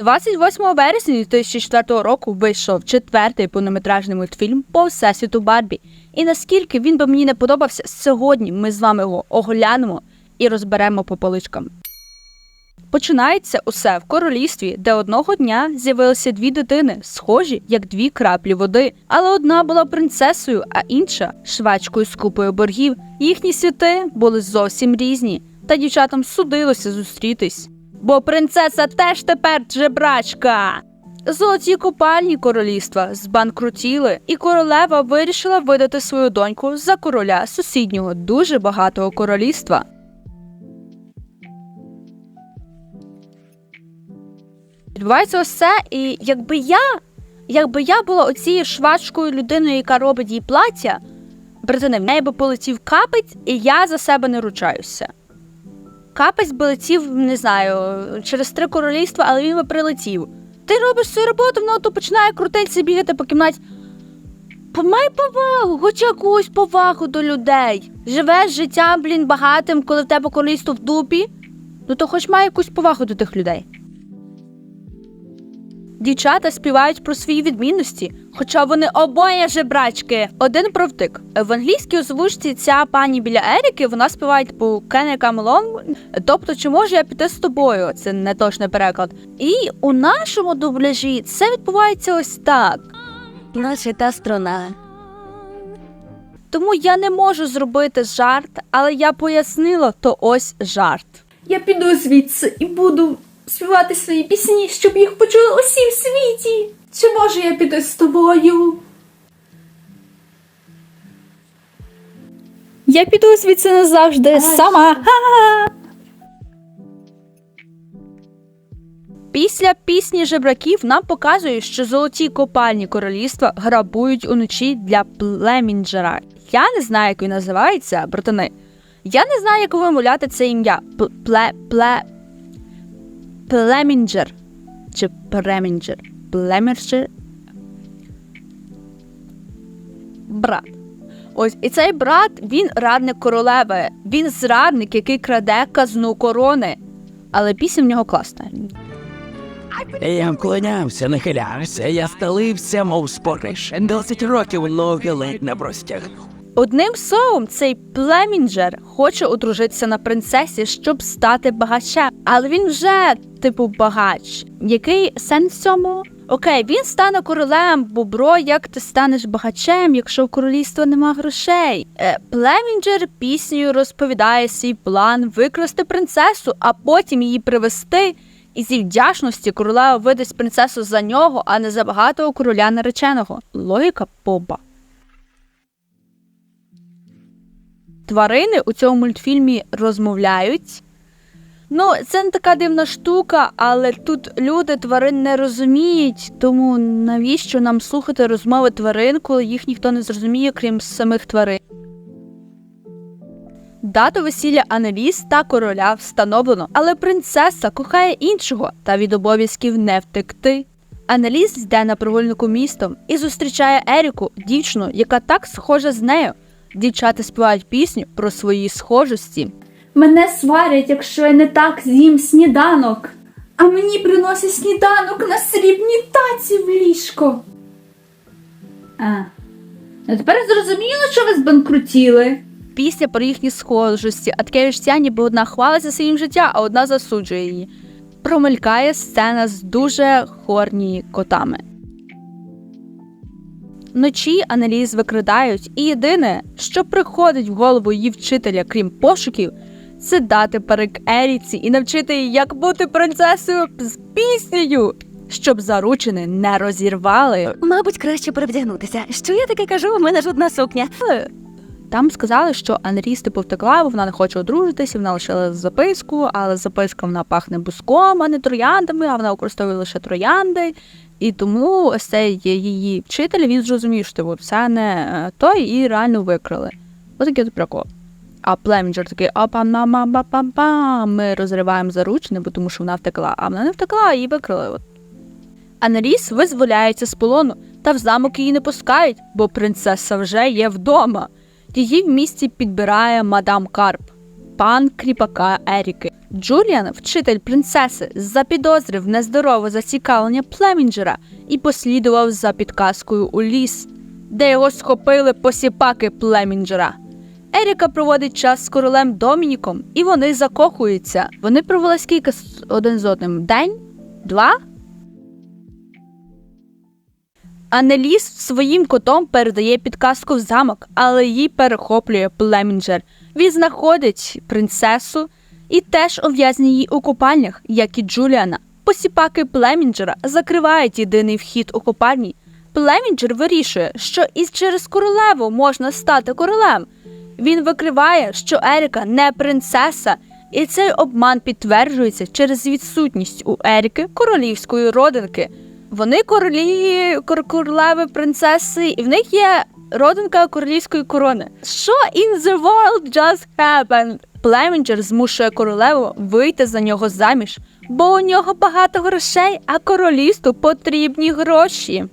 28 вересня 2004 року вийшов четвертий повнометражний мультфільм по всесвіту Барбі. І наскільки він би мені не подобався, сьогодні ми з вами його оглянемо і розберемо по поличкам. Починається усе в королівстві, де одного дня з'явилися дві дитини, схожі як дві краплі води. Але одна була принцесою, а інша швачкою з купою боргів. Їхні світи були зовсім різні, та дівчатам судилося зустрітись. Бо принцеса теж тепер жебрачка. Золоті купальні королівства збанкрутіли, і королева вирішила видати свою доньку за короля сусіднього дуже багатого королівства. Відбувається ось і якби я, якби я була оцією швачкою людиною, яка робить їй плаття, братини, в неї би полетів капець, і я за себе не ручаюся. Капець би летів, не знаю, через три королівства, але він би прилетів. Ти робиш свою роботу, воно то починає крутитися, бігати по кімнаті. Помай повагу, хоч якусь повагу до людей. Живеш життям, блін, багатим, коли в тебе королівство в дупі, ну то хоч май якусь повагу до тих людей. Дівчата співають про свої відмінності, хоча вони обоє жебрачки. Один провтик. В англійській озвучці ця пані біля Еріки вона співає типу «Can I come along?» Тобто, чи можу я піти з тобою? Це не точний переклад. І у нашому дубляжі це відбувається ось так. Наче та струна. Тому я не можу зробити жарт, але я пояснила, то ось жарт. Я піду звідси і буду співати свої пісні, щоб їх почули усі в світі. Чи може я піду з тобою? Я піду звідси назавжди сама. Після пісні жебраків нам показують, що золоті копальні королівства грабують уночі для племінджера. Я не знаю, як він називається, братани. Я не знаю, як вимовляти це ім'я. П- Пле, пле, племінджер. Чи премінджер? Племінджер. Брат. Ось і цей брат він радник королеви. Він зрадник, який краде казну корони. Але пісня в нього класна. Я вклонявся, нахилявся, я сталився, мов спориш. Досить років ноги ледь не простягнув. Одним словом, цей племінджер хоче одружитися на принцесі, щоб стати багачем. Але він вже, типу, багач. Який сенс цьому? Окей, він стане королем, бо бро, як ти станеш багачем, якщо в королівства нема грошей? Е, племінджер піснею розповідає свій план викрасти принцесу, а потім її привести. І зі вдячності королева видасть принцесу за нього, а не за багатого короля нареченого. Логіка поба. Тварини у цьому мультфільмі розмовляють. Ну, це не така дивна штука, але тут люди тварин не розуміють, тому навіщо нам слухати розмови тварин, коли їх ніхто не зрозуміє, крім самих тварин. Дату весілля Анеліс та короля встановлено, але принцеса кохає іншого та від обов'язків не втекти. Анеліс йде на прогулянку містом і зустрічає Еріку, дівчину, яка так схожа з нею. Дівчата співають пісню про свої схожості. Мене сварять, якщо я не так з'їм сніданок. А мені приносять сніданок на срібній таці в ліжко. А. Ну тепер зрозуміло, що ви збанкрутіли. Пісня про їхні схожості, а таке відчуття, ніби одна хвалиться своїм життям, а одна засуджує її. Промелькає сцена з дуже хорні котами. Вночі аналіз викрадають, і єдине, що приходить в голову її вчителя, крім пошуків, це дати парик Еріці і навчити її, як бути принцесою з піснею, щоб заручини не розірвали. Мабуть, краще перевдягнутися. Що я таке кажу? У мене жодна сукня. Там сказали, що Анріс типу втекла, бо вона не хоче одружитися, вона лишила записку, але записка вона пахне буском, а не трояндами, а вона використовує лише троянди. І тому ось цей її вчитель він зрозумів, що типу, це не е, той і реально викрали. Ось такий от прикол. А Племінджер такий опа на ма ба па па Ми розриваємо заручини, бо тому що вона втекла. А вона не втекла, її викрили. От. Анеліс визволяється з полону, та в замок її не пускають, бо принцеса вже є вдома. Її в місті підбирає мадам Карп, пан кріпака Еріки. Джуліан, вчитель принцеси, запідозрив нездорове зацікавлення Племінджера і послідував за підказкою у ліс, де його схопили посіпаки Племінджера. Еріка проводить час з королем Домініком, і вони закохуються. Вони провели скільки один з одним? День? Два? Анеліс своїм котом передає підказку в замок, але її перехоплює Племінджер. Він знаходить принцесу і теж ув'язнює її у купальнях, як і Джуліана. Посіпаки Племінджера закривають єдиний вхід у купальні. Племінджер вирішує, що і через королеву можна стати королем. Він викриває, що Еріка не принцеса, і цей обман підтверджується через відсутність у Еріки королівської родинки. Вони королі кор- королеви принцеси, і в них є родинка королівської корони. Що in the world just happened? Племінджер змушує королеву вийти за нього заміж, бо у нього багато грошей, а королівству потрібні гроші.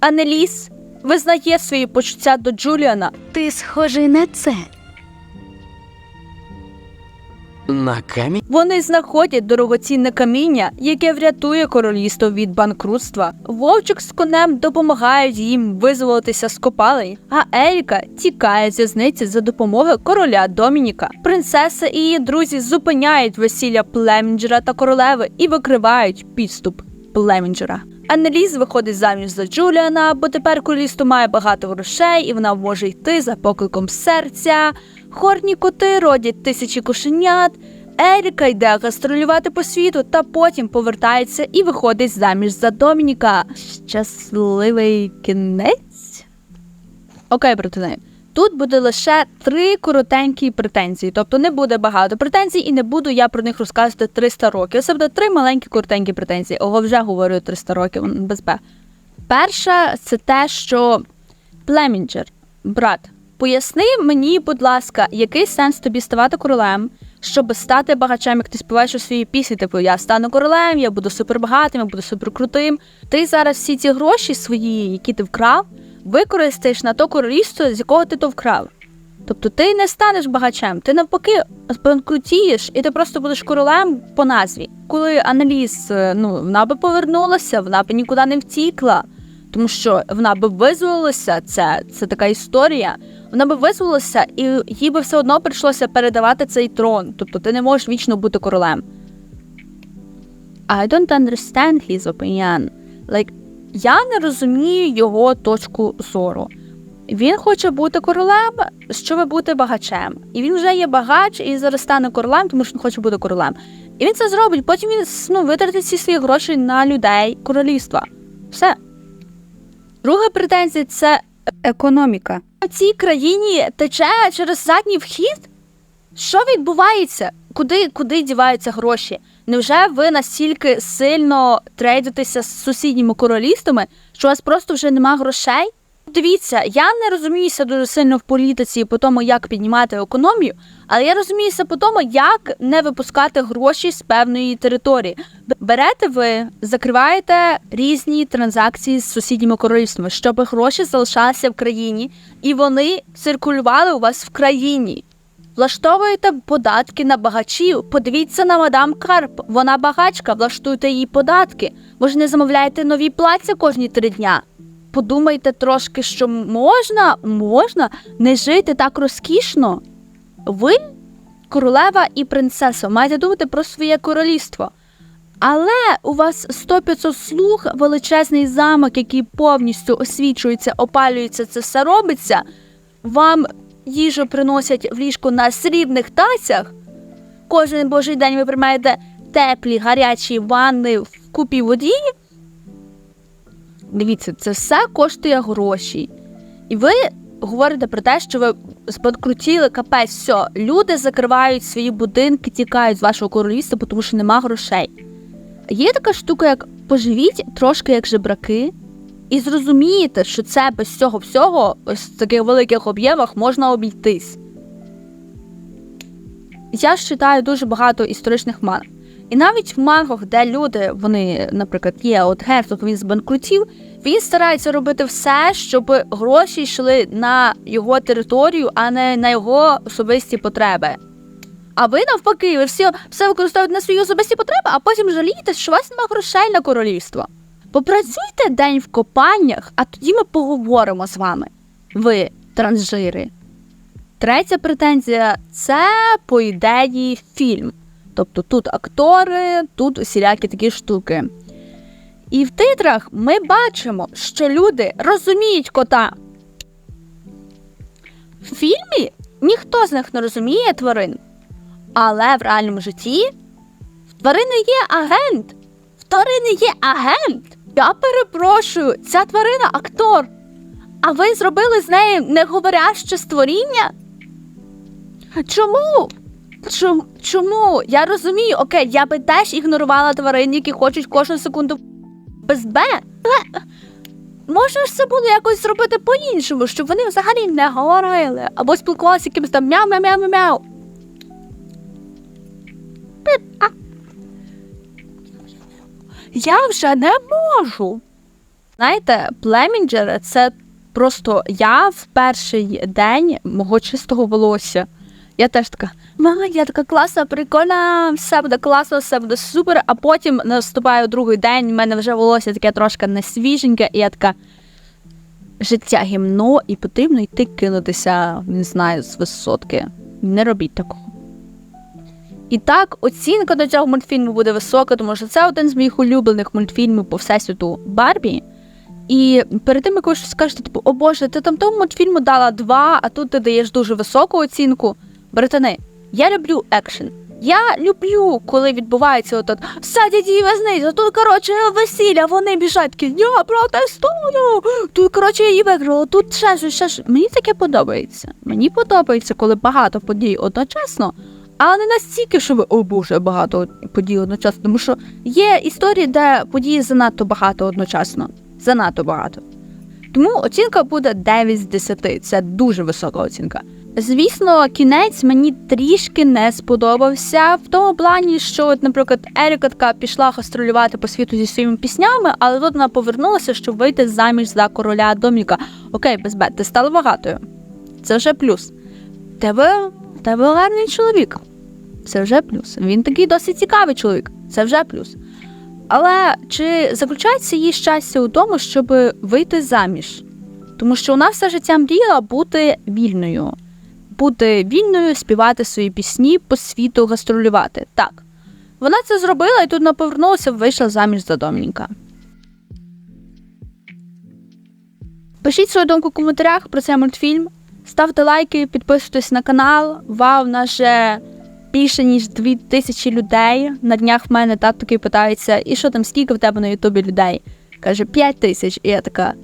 Анеліс визнає свої почуття до Джуліана, Ти схожий на це. На камінь? Вони знаходять дорогоцінне каміння, яке врятує королівство від банкрутства. Вовчик з конем допомагають їм визволитися з копалень, а Еріка тікає з в'язниці за допомогою короля Домініка. Принцеса і її друзі зупиняють весілля Племінджера та королеви і викривають підступ Племінджера. Анеліз виходить заміж за Джуліана, бо тепер королівство має багато грошей і вона може йти за покликом серця. Хорні коти родять тисячі кошенят. Еріка йде гастролювати по світу та потім повертається і виходить заміж за Домініка. Щасливий кінець. Окей, братани. Тут буде лише три коротенькі претензії, тобто не буде багато претензій, і не буду я про них розказувати 300 років. Це три маленькі коротенькі претензії. Ого, вже говорю 300 років без Б. Перша це те, що Племінджер, брат, поясни мені, будь ласка, який сенс тобі ставати королем, щоб стати багачем, як ти співаєш у своїй пісні, типу я стану королем, я буду супербагатим, я буду суперкрутим. Ти зараз всі ці гроші свої, які ти вкрав, використаєш на то королівство, з якого ти то вкрав. Тобто ти не станеш багачем, ти навпаки збанкрутієш, і ти просто будеш королем по назві. Коли Аналіз, е, ну вона би повернулася, вона б нікуди не втікла, тому що вона би визволилася, це, це така історія. Вона би визволилася, і їй би все одно прийшлося передавати цей трон. Тобто ти не можеш вічно бути королем. I don't understand his opinion. Like, я не розумію його точку зору. Він хоче бути королем, щоб бути багачем. І він вже є багач і зараз стане королем, тому що він хоче бути королем. І він це зробить. Потім він ну, витратить всі свої гроші на людей королівства. Все. Друга претензія це економіка. В цій країні тече через задній вхід. Що відбувається? Куди, куди діваються гроші? Невже ви настільки сильно трейдитеся з сусідніми королівствами, що у вас просто вже нема грошей? Дивіться, я не розуміюся дуже сильно в політиці по тому, як піднімати економію, але я розуміюся по тому, як не випускати гроші з певної території. Берете ви, закриваєте різні транзакції з сусідніми королівствами, щоб гроші залишалися в країні і вони циркулювали у вас в країні. Влаштовуєте податки на багачів. Подивіться на мадам Карп. Вона багачка, влаштуйте їй податки. Ви ж не замовляєте нові плаття кожні три дня. Подумайте трошки, що можна, можна не жити так розкішно. Ви, королева і принцеса, маєте думати про своє королівство. Але у вас 100-500 слуг, величезний замок, який повністю освічується, опалюється, це все робиться. Вам їжу приносять в ліжку на срібних тацях. Кожен божий день ви приймаєте теплі, гарячі ванни в купі воді. Дивіться, це все коштує гроші. І ви говорите про те, що ви збанкрутіли капець, все, люди закривають свої будинки, тікають з вашого королівства, тому що нема грошей. Є така штука, як поживіть трошки як жебраки, і зрозумієте, що це без цього всього, ось в таких великих об'ємах можна обійтись. Я ж читаю дуже багато історичних манг. І навіть в мангах, де люди, вони, наприклад, є от герцог, він збанкрутів, він старається робити все, щоб гроші йшли на його територію, а не на його особисті потреби. А ви навпаки, ви всі все використовуєте на свої особисті потреби, а потім жалієте, що у вас немає грошей на королівство. Попрацюйте день в копаннях, а тоді ми поговоримо з вами. Ви транжири. Третя претензія це, по ідеї, фільм. Тобто тут актори, тут усілякі такі штуки. І в титрах ми бачимо, що люди розуміють кота. В фільмі ніхто з них не розуміє тварин. Але в реальному житті в тварини є агент. В тварини є агент. Я перепрошую, ця тварина актор. А ви зробили з неї неговоряще створіння? Чому? Чому? Чому? Я розумію, окей, я би теж ігнорувала тварин, які хочуть кожну секунду без Б. Можна ж це було якось зробити по-іншому, щоб вони взагалі не говорили або спілкувалися якимось там мяу-мяу-мяу-мяу. Пип, а. Я вже не можу. Знаєте, племінджери це просто я в перший день мого чистого волосся. Я теж така, ма, я така класна, прикольна, все буде класно, все буде супер. А потім наступає другий день, в мене вже волосся таке трошки несвіженьке, і я така. Життя гімно, і потрібно йти кинутися, не знаю, з висотки. Не робіть такого. І так, оцінка до цього мультфільму буде висока, тому що це один з моїх улюблених мультфільмів по всесвіту Барбі. І перед тим, як ви щось скажете, типу, о Боже, ти там тому мультфільму дала два, а тут ти даєш дуже високу оцінку. Братани, я люблю екшен. Я люблю, коли відбувається отот садять її в'язницю, тут, коротше, весілля, вони біжать, такі, я протестую. Тут, коротше, її виграли, тут ще щось, ще щось. Мені таке подобається. Мені подобається, коли багато подій одночасно, але не настільки, щоб, о Боже, багато подій одночасно. Тому що є історії, де події занадто багато одночасно. Занадто багато. Тому оцінка буде 9 з 10. Це дуже висока оцінка. Звісно, кінець мені трішки не сподобався в тому плані, що, от, наприклад, Еріка така пішла гастролювати по світу зі своїми піснями, але тут вона повернулася, щоб вийти заміж за короля Доміка. Окей, без бед, ти стала багатою. Це вже плюс. Тебе, тебе гарний чоловік. Це вже плюс. Він такий досить цікавий чоловік. Це вже плюс. Але чи заключається її щастя у тому, щоб вийти заміж? Тому що вона все життя мріяла бути вільною, бути вільною, співати свої пісні по світу, гастролювати. Так. Вона це зробила і тут вона повернулася, вийшла заміж за Домініка. Пишіть свою думку в коментарях про цей мультфільм. Ставте лайки, підписуйтесь на канал. Вау, вже більше ніж дві тисячі людей. На днях в мене тато такий питається, і що там, скільки в тебе на Ютубі людей? Каже, 5 тисяч. І я така.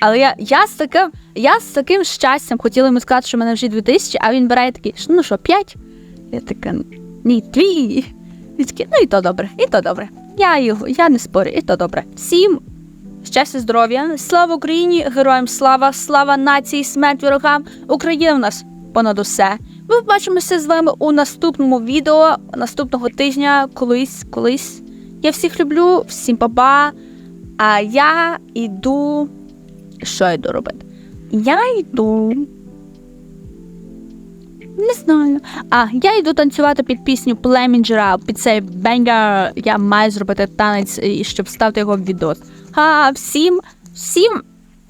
Але я, я, з таким, я з таким щастям хотіла йому сказати, що в мене вже 2 тисячі, а він бере такий, ну що, 5? Я така, ні, твій. Він такий, ну і то добре, і то добре. Я його, я не спорю, і то добре. Всім щастя, здоров'я, слава Україні, героям слава, слава нації, смерть ворогам. Україна в нас понад усе. Ми побачимося з вами у наступному відео наступного тижня, колись, колись. Я всіх люблю, всім па-па. А я йду. Що йду робити? Я йду. Не знаю. А, я йду танцювати під пісню Племінджера, під цей бенгер. Я маю зробити танець, щоб вставити його в відос. А, всім, всім,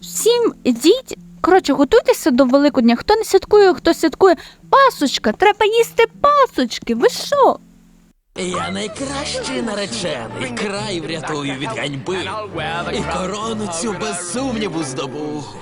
всім ідіть. Коротше, готуйтеся до Великодня. Хто не святкує, хто святкує. Пасочка, треба їсти пасочки. Ви що? Я найкращий наречений, край врятую від ганьби. І корону цю без сумніву здобув.